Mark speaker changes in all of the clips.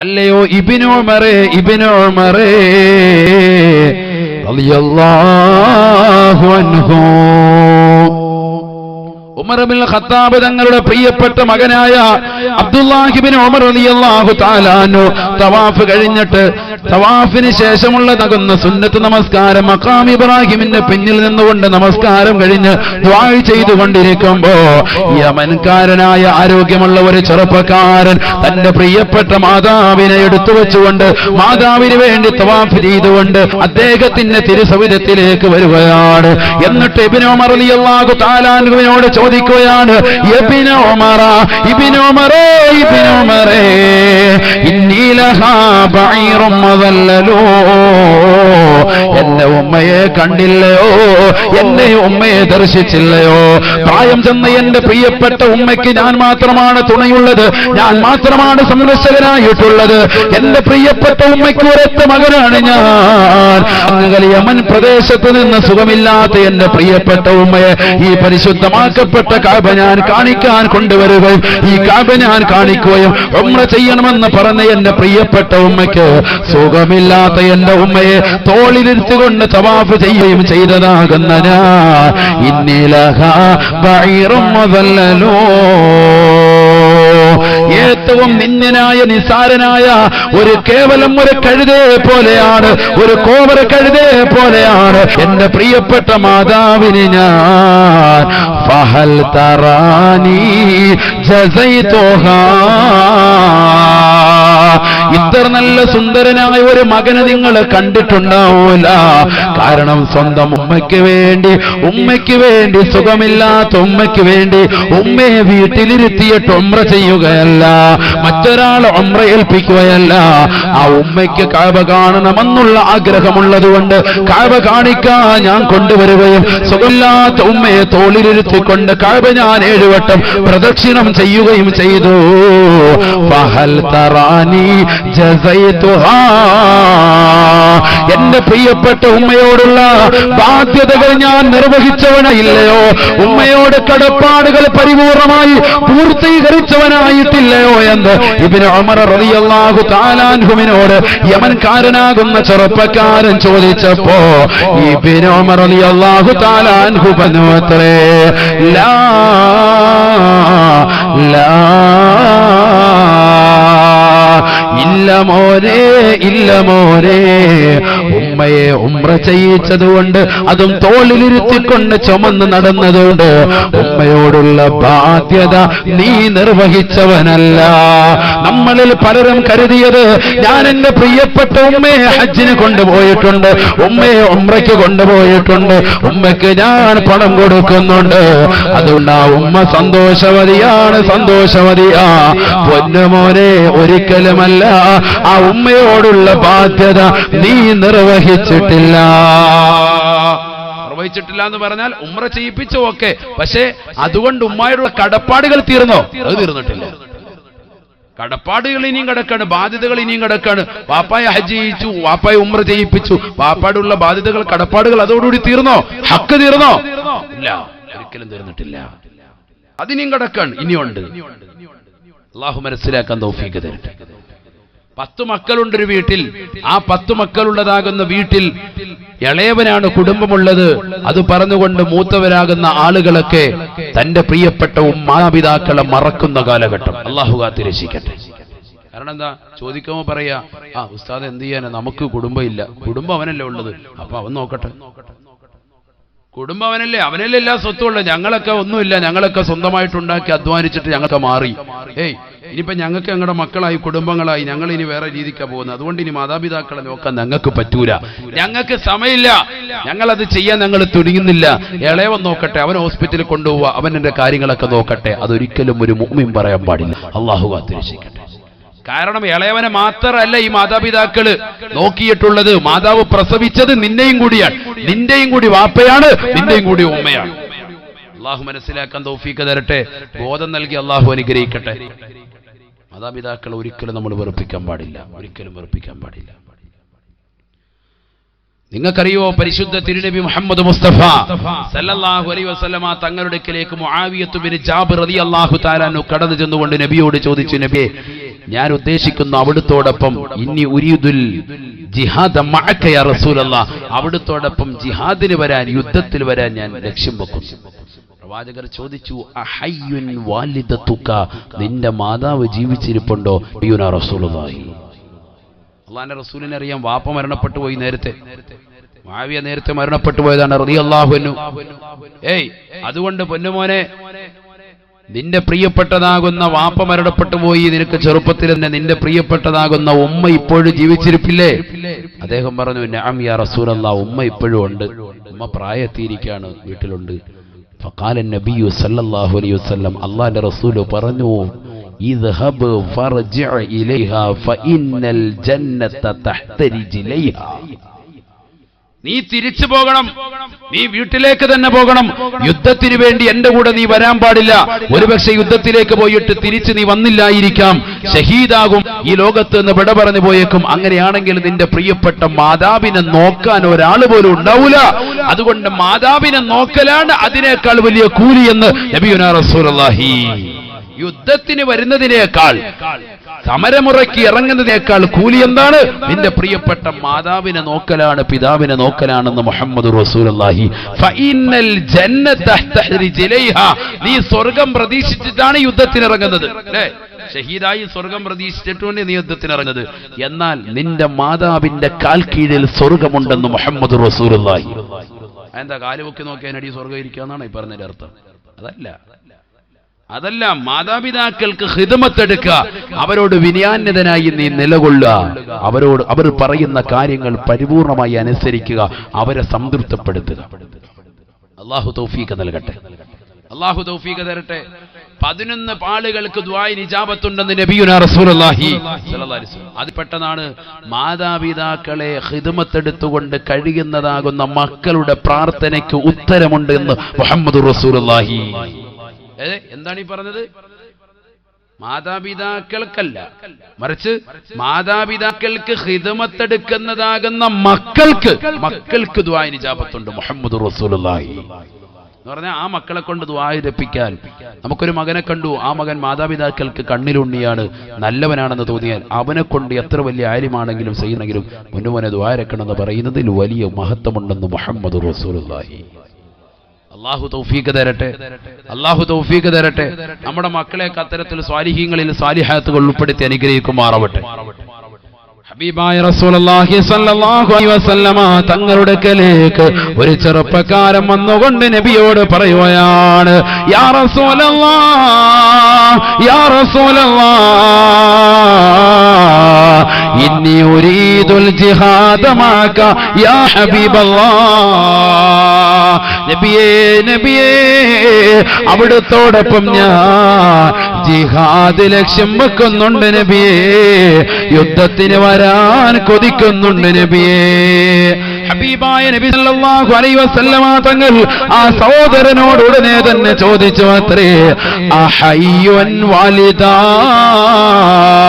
Speaker 1: അല്ലയോ ഇബിനോമറേ ഇബിനോമറേ റളിയല്ലാഹു അൻഹു ഉമർ ബിൻ ഖത്താബ് തങ്ങളുടെ പ്രിയപ്പെട്ട മകനായ അബ്ദുല്ലാഹിബിൻ ഉമർ റളിയല്ലാഹു തആലാനു തവാഫ് കഴിഞ്ഞിട്ട് തവാഫിന് ശേഷമുള്ള നകുന്ന സുന്നത്ത് നമസ്കാരം മഖാം ഇബ്രാഹിമിന്റെ പിന്നിൽ നിന്നുകൊണ്ട് നമസ്കാരം കഴിഞ്ഞ് ദുആ ചെയ്തുകൊണ്ടിരിക്കുമ്പോ യമൻകാരനായ ആരോഗ്യമുള്ള ഒരു ചെറുപ്പക്കാരൻ തന്റെ പ്രിയപ്പെട്ട മാതാവിനെ എടുത്തു വെച്ചുകൊണ്ട് മാതാവിന് വേണ്ടി തവാഫ് ചെയ്തുകൊണ്ട് അദ്ദേഹത്തിന്റെ തിരുസവിധത്തിലേക്ക് വരികയാണ്. എന്നിട്ട് ഉമർ റളിയല്ലാഹു തആലാനുവിനോട് ചോദിക്കുകയാണ് എന്റെ ഉമ്മയെ കണ്ടില്ലയോ? എന്നെ ഉമ്മയെ ദർശിച്ചില്ലയോ? പ്രായം ചെന്ന എന്റെ പ്രിയപ്പെട്ട ഉമ്മയ്ക്ക് ഞാൻ മാത്രമാണ് തുണയുള്ളത്. ഞാൻ മാത്രമാണ് സംരക്ഷകനായിട്ടുള്ളത്. എന്റെ പ്രിയപ്പെട്ട ഉമ്മയ്ക്ക് ഒരൊറ്റ മകനാണ് ഞാൻ. യമൻ പ്രദേശത്ത് നിന്ന് സുഖമില്ലാത്ത എന്റെ പ്രിയപ്പെട്ട ഉമ്മയെ ഈ പരിശുദ്ധമാക്കപ്പെട്ട കാബ ഞാൻ കാണിക്കാൻ കൊണ്ടുവരുകയും ഈ കാബ ഞാൻ കാണിക്കുകയും ഉമ്മ ചെയ്യണമെന്ന് പറഞ്ഞ എന്റെ പ്രിയപ്പെട്ട ഉമ്മയ്ക്ക് സുഖമില്ലാത്ത എന്റെ ഉമ്മയെ തോളിലിരുത്തുകൊണ്ട് തവാഫ് ചെയ്യുകയും ചെയ്തതാകുന്ന ഞാൻ. ഇന്നിലഹ ബൈറും മുതല്ലലോ ഏറ്റവും നിന്യനായ നിസാരനായ ഒരു കേവലം ഒരു കഴുതേ പോലെയാണ് ഒരു കോവര കഴുതേ പോലെയാണ് എന്റെ പ്രിയപ്പെട്ട മാതാവിന് ഞാൻ. ഫഹൽ തറാനി ഇത്ര നല്ല സുന്ദരനായ ഒരു മകനെ നിങ്ങൾ കണ്ടിട്ടുണ്ടാവൂല കാരണം സ്വന്തം ഉമ്മയ്ക്ക് വേണ്ടി ഉമ്മയ്ക്ക് വേണ്ടി സുഖമില്ലാത്ത ഉമ്മയ്ക്ക് വേണ്ടി ഉമ്മയെ വീട്ടിലിരുത്തിയിട്ട് ഉമ്ര ചെയ്യുകയല്ല. മറ്റൊരാൾ ഉമ്ര ഏൽപ്പിക്കുകയല്ല. ആ ഉമ്മയ്ക്ക് കാവ കാണണമെന്നുള്ള ആഗ്രഹമുള്ളത് കൊണ്ട് കാവ കാണിക്കാൻ ഞാൻ കൊണ്ടുവരികയും സുഖമില്ലാത്ത ഉമ്മയെ തോളിലിരുത്തിക്കൊണ്ട് കാവ ഞാൻ ഏഴുവട്ടം പ്രദക്ഷിണം ചെയ്യുകയും ചെയ്തു. ഫഹൽ തറാനി ജസൈതുഹാ എന്റെ പ്രിയപ്പെട്ട ഉമ്മയോടുള്ള ബാധ്യതകൾ ഞാൻ നിർവഹിച്ചവനായില്ലയോ? ഉമ്മയോട് കടപ്പാടുകൾ പരിപൂർണമായി പൂർത്തീകരിച്ചവനായിട്ടില്ലയോ എന്ന് ഇബിന് അമർ റളിയല്ലാഹു താലാൻഹുവിനോട് യമൻകാരനാകുന്ന ചെറുപ്പക്കാരൻ ചോദിച്ചപ്പോ ഇബിന് അമർ റളിയല്ലാഹു താലാൻഹു ലാ ലാ ഉമ്ര ചെയ്യിച്ചതുകൊണ്ട് അതും തോളിലിരുത്തിക്കൊണ്ട് ചുമന്ന് നടന്നതുകൊണ്ട് ഉമ്മയോടുള്ള ബാധ്യത നീ നിർവഹിച്ചവനല്ല. നമ്മളിൽ പലരും കരുതിയത് ഞാൻ എന്റെ പ്രിയപ്പെട്ട ഉമ്മയെ ഹജ്ജിന് കൊണ്ടുപോയിട്ടുണ്ട് ഉമ്മയെ ഉമ്രയ്ക്ക് കൊണ്ടുപോയിട്ടുണ്ട് ഉമ്മയ്ക്ക് ഞാൻ പണം കൊടുക്കുന്നുണ്ട്. അതുകൊണ്ട് ആ ഉമ്മ സന്തോഷവതിയാണ് സന്തോഷവതിയാ. പൊന്നുമോനെ ഒരിക്കലുമല്ല ആ ഉമ്മയോടുള്ള ബാധ്യത നീ നിർവഹിച്ചിട്ടില്ല. നിർവഹിച്ചിട്ടില്ല എന്ന് പറഞ്ഞാൽ ഉമ്ര ചെയ്യിപ്പിച്ചു ഓക്കെ പക്ഷേ അതുകൊണ്ട് ഉമ്മായുള്ള കടപ്പാടുകൾ തീർന്നോ? അത് തീർന്നിട്ടില്ല. കടപ്പാടുകൾ ഇനിയും കിടക്കാണ് ബാധ്യതകൾ ഇനിയും കിടക്കാണ്. പാപ്പായ ഹജ്ജ് ചെയ്യിച്ചു വാപ്പായ ഉമ്ര ചെയ്യിപ്പിച്ചു. വാപ്പാടുള്ള ബാധ്യതകൾ കടപ്പാടുകൾ അതോടുകൂടി തീർന്നോ? ഹക്ക് തീർന്നോ? ഇല്ല ഒരിക്കലും തീർന്നിട്ടില്ല. അതിനിയും കിടക്കാണ് ഇനിയുണ്ട്. അള്ളാഹു മനസ്സിലാക്കാൻ തോഫീക്ക് തരട്ടെ. പത്തു മക്കളുണ്ടൊരു വീട്ടിൽ ആ പത്തു മക്കളുള്ളതാകുന്ന വീട്ടിൽ ഇളയവനാണ് കുടുംബമുള്ളത്. അത് പറഞ്ഞുകൊണ്ട് മൂത്തവരാകുന്ന ആളുകളൊക്കെ തന്റെ പ്രിയപ്പെട്ട മാതാപിതാക്കളെ മറക്കുന്ന കാലഘട്ടം. അള്ളാഹു കാത്തിരക്ഷിക്കട്ടെ. കാരണം എന്താ? ചോദിക്കുമ്പോ പറയാ ആ ഉസ്താദ് എന്ത് ചെയ്യാനാ? നമുക്ക് കുടുംബം ഇല്ല കുടുംബം അവനല്ലേ ഉള്ളത്. അപ്പൊ അവൻ നോക്കട്ടെ. കുടുംബം അവനല്ലേ? അവനല്ലേ എല്ലാ സ്വത്തും ഉള്ളത്. ഞങ്ങളൊക്കെ ഒന്നുമില്ല. ഞങ്ങളൊക്കെ സ്വന്തമായിട്ടുണ്ടാക്കി അധ്വാനിച്ചിട്ട് ഞങ്ങൾക്ക് മാറി. ഏയ് ഇനിയിപ്പോ ഞങ്ങൾക്ക് ഞങ്ങളുടെ മക്കളായി കുടുംബങ്ങളായി ഞങ്ങൾ ഇനി വേറെ രീതിക്കാ പോകുന്നത്. അതുകൊണ്ട് ഇനി മാതാപിതാക്കളെ നോക്കാൻ ഞങ്ങൾക്ക് പറ്റൂല. ഞങ്ങൾക്ക് സമയമില്ല. ഞങ്ങളത് ചെയ്യാൻ ഞങ്ങൾ തുടങ്ങുന്നില്ല ഇളയവൻ നോക്കട്ടെ അവൻ ഹോസ്പിറ്റലിൽ കൊണ്ടുപോവുക അവൻ എന്റെ കാര്യങ്ങളൊക്കെ നോക്കട്ടെ. അതൊരിക്കലും ഒരു മുമ്മിൻ പറയാൻ പാടില്ല. അള്ളാഹു കാത്തിരക്ഷിക്കട്ടെ കാരണം ഇളയവനെ മാത്രമല്ല ഈ മാതാപിതാക്കൾ നോക്കിയിട്ടുള്ളത്. മാതാവ് പ്രസവിച്ചത് നിന്നെയും കൂടിയാണ്. നിന്റെയും കൂടി വാപ്പയാണ് നിന്റെയും കൂടി ഉമ്മയാണ്. അള്ളാഹു മനസ്സിലാക്കാൻ തോഫീക്ക് തരട്ടെ. ബോധം നൽകി അള്ളാഹു അനുഗ്രഹിക്കട്ടെ. മാതാപിതാക്കളെ ഒരിക്കലും നമ്മൾ വെറുപ്പിക്കാൻ പാടില്ല. ഒരിക്കലും വെറുപ്പിക്കാൻ പാടില്ല. നിങ്ങൾക്കറിയോ പരിശുദ്ധ തിരുനബി മുഹമ്മദ് മുസ്തഫ സല്ലല്ലാഹു അലൈഹി വസല്ലമ തങ്ങളുടെ അടുക്കലേക്ക് മുആവിയത്ത് ബിൻ റളിയല്ലാഹു കടന്നു ചെന്നുകൊണ്ട് നബിയോട് ചോദിച്ചു നബിയെ ഞാൻ ഉദ്ദേശിക്കുന്നു അവിടുത്തോടൊപ്പം ഇനി ഉരീദുൽ ജിഹാദ മഅക്ക യാ അവിടുത്തോടൊപ്പം ജിഹാദിന് വരാൻ യുദ്ധത്തിൽ വരാൻ ഞാൻ ലക്ഷ്യം വെക്കുന്നു. പ്രവാചകർ ചോദിച്ചു അഹയ്യുൻ വാലിദതുക നിന്റെ മാതാവ് ജീവിച്ചിരിപ്പുണ്ടോ? യുനാ റസൂലുള്ളാഹി. അള്ളാന്റെ റസൂലിനെ അറിയാം വാപ്പ മരണപ്പെട്ടു പോയി നേരത്തെ. മാവിയ നേരത്തെ മരണപ്പെട്ടു പോയതാണ് റളിയല്ലാഹുവിനു ഏയ് അതുകൊണ്ട് പൊന്നുമോനെ നിന്റെ പ്രിയപ്പെട്ടതാകുന്ന വാപ്പ മരണപ്പെട്ടു പോയി നിനക്ക് ചെറുപ്പത്തിൽ തന്നെ നിന്റെ പ്രിയപ്പെട്ടതാകുന്ന ഉമ്മ ഇപ്പോഴും ജീവിച്ചിരിപ്പില്ലേ? അദ്ദേഹം പറഞ്ഞു നഅം യാ റസൂലല്ലാ ഉമ്മ ഇപ്പോഴും ഉണ്ട്. ഉമ്മ പ്രായത്തിയിരിക്കാണ് വീട്ടിലുണ്ട്. ഫഖാല നബിയു സല്ലല്ലാഹു അലൈഹി വസല്ലം അള്ളാന്റെ റസൂൽ പറഞ്ഞു ഇദ്ഹബ് ഫർജിഅ ഇലൈഹാ ഫഇന്നൽ ജന്നത തഹ്ത റിജ്ലൈഹാ നീ തിരിച്ചു പോകണം. നീ വീട്ടിലേക്ക് തന്നെ പോകണം. യുദ്ധത്തിന് വേണ്ടി എന്റെ കൂടെ നീ വരാൻ പാടില്ല. ഒരുപക്ഷെ യുദ്ധത്തിലേക്ക് പോയിട്ട് തിരിച്ച് നീ വന്നില്ലായിരിക്കാം. ഷഹീദാകും ഈ ലോകത്ത് നിന്ന് വിട പറഞ്ഞു പോയേക്കും. അങ്ങനെയാണെങ്കിൽ നിന്റെ പ്രിയപ്പെട്ട മാതാവിനെ നോക്കാൻ ഒരാൾ പോലും ഉണ്ടാവൂല. അതുകൊണ്ട് മാതാവിനെ നോക്കലാണ് അതിനേക്കാൾ വലിയ കൂലിയെന്ന് നബിയുനാ റസൂലുള്ളാഹി. യുദ്ധത്തിന് വരുന്നതിനേക്കാൾ സമരമുറയ്ക്ക് ഇറങ്ങുന്നതിനേക്കാൾ കൂലി എന്താണ്? നിന്റെ പ്രിയപ്പെട്ട മാതാവിനെ നോക്കലാണ് പിതാവിനെ നോക്കലാണെന്ന് മുഹമ്മദ് നീ സ്വർഗം പ്രതീക്ഷിച്ചിട്ടാണ് യുദ്ധത്തിന് ഇറങ്ങുന്നത്. ഷഹീദായി സ്വർഗം പ്രതീക്ഷിച്ചിട്ടുണ്ട് നീ യുദ്ധത്തിന് ഇറങ്ങുന്നത്. എന്നാൽ നിന്റെ മാതാവിന്റെ കാൽ കീഴിൽ സ്വർഗമുണ്ടെന്ന് മുഹമ്മദ് റസൂലുള്ളാഹി. എന്താ കാലുപൊക്കി നോക്കിയാൽ സ്വർഗം സ്വർഗം ഇരിക്കാന്നാണ് ഈ പറഞ്ഞതിന്റെ അർത്ഥം? അതല്ല. അതല്ല മാതാപിതാക്കൾക്ക് ഹിതമത്തെടുക്കുക. അവരോട് വിനയാന്യതനായി നീ നിലകൊള്ളുക. അവരോട് അവർ പറയുന്ന കാര്യങ്ങൾ പരിപൂർണമായി അനുസരിക്കുക. അവരെ സംതൃപ്തപ്പെടുത്തുക. അള്ളാഹു തൗഫീഖ് നൽകട്ടെ. അള്ളാഹു തൗഫീഖ് തരട്ടെ. പതിനൊന്ന് പാളുകൾക്ക് ദ്വായി നിജാബത്തുണ്ടെന്ന് നബിയുന വസല്ലം. അത് പെട്ടതാണ് മാതാപിതാക്കളെ ഹിതമത്തെടുത്തുകൊണ്ട് കഴിയുന്നതാകുന്ന മക്കളുടെ പ്രാർത്ഥനയ്ക്ക് ഉത്തരമുണ്ട് എന്ന് മുഹമ്മദ് റസൂലുള്ളാഹി. ഏ, എന്താണ് ഈ പറഞ്ഞത്? മാതാപിതാക്കൾക്കല്ല. മറിച്ച് മാതാപിതാക്കൾക്ക് ഹിതമത്തെടുക്കുന്നതാകുന്ന മക്കൾക്ക് മക്കൾക്ക് ദ്വായ ജാപത്തുണ്ട് മുഹമ്മദ് റസൂലുള്ളാഹി. എന്ന് പറഞ്ഞാൽ ആ മക്കളെ കൊണ്ട് ദ്വായിരപ്പിക്കാൻ നമുക്കൊരു മകനെ കണ്ടു. ആ മകൻ മാതാപിതാക്കൾക്ക് കണ്ണിലുണ്ണിയാണ് നല്ലവനാണെന്ന് തോന്നിയാൽ അവനെ കൊണ്ട് എത്ര വലിയ ആര്യമാണെങ്കിലും ചെയ്യണമെങ്കിലും മുന്നുവനെ ദ്വാരക്കണമെന്ന് പറയുന്നതിൽ വലിയ മഹത്വമുണ്ടെന്ന് മുഹമ്മദ് റസൂലുള്ളാഹി. അള്ളാഹു തൗഫീഖ് തരട്ടെ. അള്ളാഹു തൗഫീഖ് തരട്ടെ. നമ്മുടെ മക്കളെ അത്തരത്തിൽ സ്വാലിഹീങ്ങളിൽ സ്വാലിഹാത്തുകൾ ഉൾപ്പെടുത്തി അനുഗ്രഹിക്കുമാറാവട്ടെ. ഹബീബായ അലൈഹി വസല്ലമ തങ്ങളുടെ കലേക്ക് ഒരു ചെറുപ്പക്കാരൻ വന്നുകൊണ്ട് നബിയോട് പറയുകയാണ് യാ റസൂലല്ലാഹ് യാ റസൂലല്ലാഹ് ഇന്നി ഉരീദുൽ ജിഹാദമാക്ക മാക യാ ഹബീബല്ലാ. നബിയേ നബിയേ അവിടുത്തോടൊപ്പം ഞാൻ ജിഹാദ് ലക്ഷ്യം വെക്കുന്നുണ്ട് നബിയേ. യുദ്ധത്തിന് വരാൻ കൊതിക്കുന്നുണ്ട് നബിയേ. ഹബീബായ നബി സല്ലല്ലാഹു അലൈഹി വസല്ലമ തങ്ങൾ ആ സഹോദരനോട് ഉടനെ തന്നെ ചോദിച്ചു അത്രേ അഹയ്യുൻ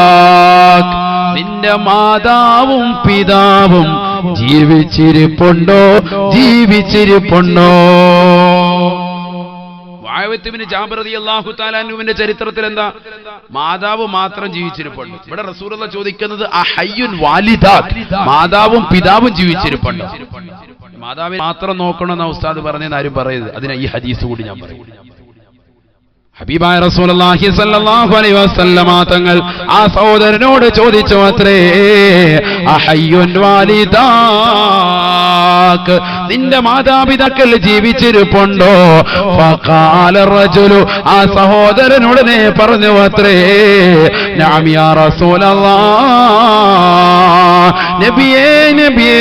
Speaker 1: വാലിദാക് നിന്റെ മാതാവും പിതാവും ജീവിച്ചിരിപ്പുണ്ടോ? ജീവിച്ചിരിപ്പുണ്ടോ? വായവത്തുവിന് ജാബ്രതി അള്ളാഹു താലാനുവിന്റെ ചരിത്രത്തിൽ എന്താ? മാതാവ് മാത്രം ജീവിച്ചിരിപ്പുണ്ട്. ഇവിടെ റസൂലുള്ള ചോദിക്കുന്നത് മാതാവും പിതാവും ജീവിച്ചിരിപ്പുണ്ട്? മാതാവിനെ മാത്രം നോക്കണമെന്ന് ഉസ്താദ് പറഞ്ഞെന്ന് ആരും പറയരുത്. അതിനാ ഈ ഹദീസ് കൂടി ഞാൻ പറയും. ഹബീബായ റസൂലുള്ളാഹി സ്വല്ലല്ലാഹു അലൈഹി വസല്ലമ തങ്ങൾ ആ സഹോദരനോട് ചോദിച്ചു അത്രേ നിന്റെ മാതാപിതാക്കൾ ജീവിച്ചിരിപ്പുണ്ടോ? ആ സഹോദരനുടനെ പറഞ്ഞു അത്രേ റസൂലല്ലാഹ് നബിയേ നബിയേ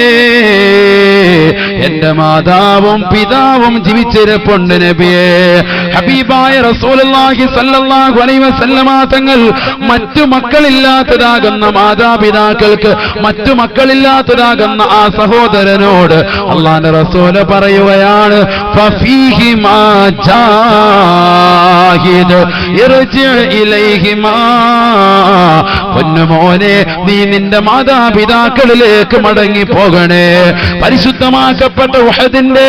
Speaker 1: എന്റെ മാതാവും പിതാവും ജീവിച്ചിരിപ്പുണ്ട് നബിയേ. ഹബീബായ റസൂലുള്ളാഹി സ്വല്ലല്ലാഹു അലൈഹി വസല്ലമ തങ്ങൾ മറ്റു മക്കളില്ലാത്തതാകുന്ന മാതാപിതാക്കൾക്ക് മറ്റു മക്കളില്ലാത്തതാകുന്ന ആ സഹോദരനോട് അള്ളാന്റെ റസോല പറയുകയാണ് പൊന്നുമോനെ നീ നിന്റെ മാതാപിതാക്കളിലേക്ക് മടങ്ങി പോകണേ പരിശുദ്ധമാക്കപ്പെട്ട ഉഹദിന്റെ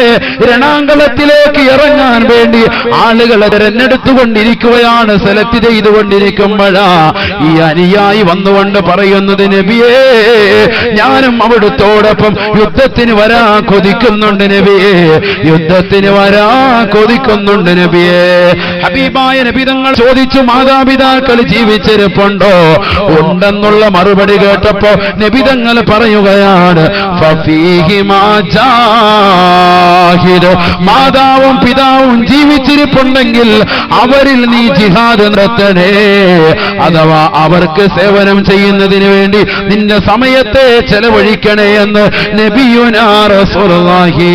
Speaker 1: രണാങ്കളത്തിലേക്ക് ഇറങ്ങാൻ വേണ്ടി ആളുകളെ തിരഞ്ഞെടുത്തുകൊണ്ടിരിക്കുകയാണ് സെലക്ട് ചെയ്തുകൊണ്ടിരിക്കുമ്പോഴാ ഈ അനുയായി വന്നുകൊണ്ട് പറയുന്നത് നബിയേ ഞാനും അവിടുത്തോടൊപ്പം യുദ്ധത്തിന് വരാ കൊതിക്കുന്നുണ്ട് നബിയെ. യുദ്ധത്തിന് വരാ കൊതിക്കുന്നുണ്ട് നബിയെ. ഹബീബായ നബിതങ്ങൾ ചോദിച്ചു മാതാപിതാക്കൾ ജീവിച്ചിരിപ്പുണ്ടോ? ഉണ്ടെന്നുള്ള മറുപടി കേട്ടപ്പോ നബിതങ്ങൾ പറയുകയാണ്. മാതാവും പിതാവും ജീവിച്ചിരിപ്പുണ്ടെങ്കിൽ അവരിൽ നീ ജിഹാദ് നടത്തണേ അഥവാ അവർക്ക് സേവനം ചെയ്യുന്നതിന് വേണ്ടി നിന്റെ സമയത്തെ ചെലവഴിക്കണേ എന്ന് നബിയുനാ റസൂലുള്ളാഹി.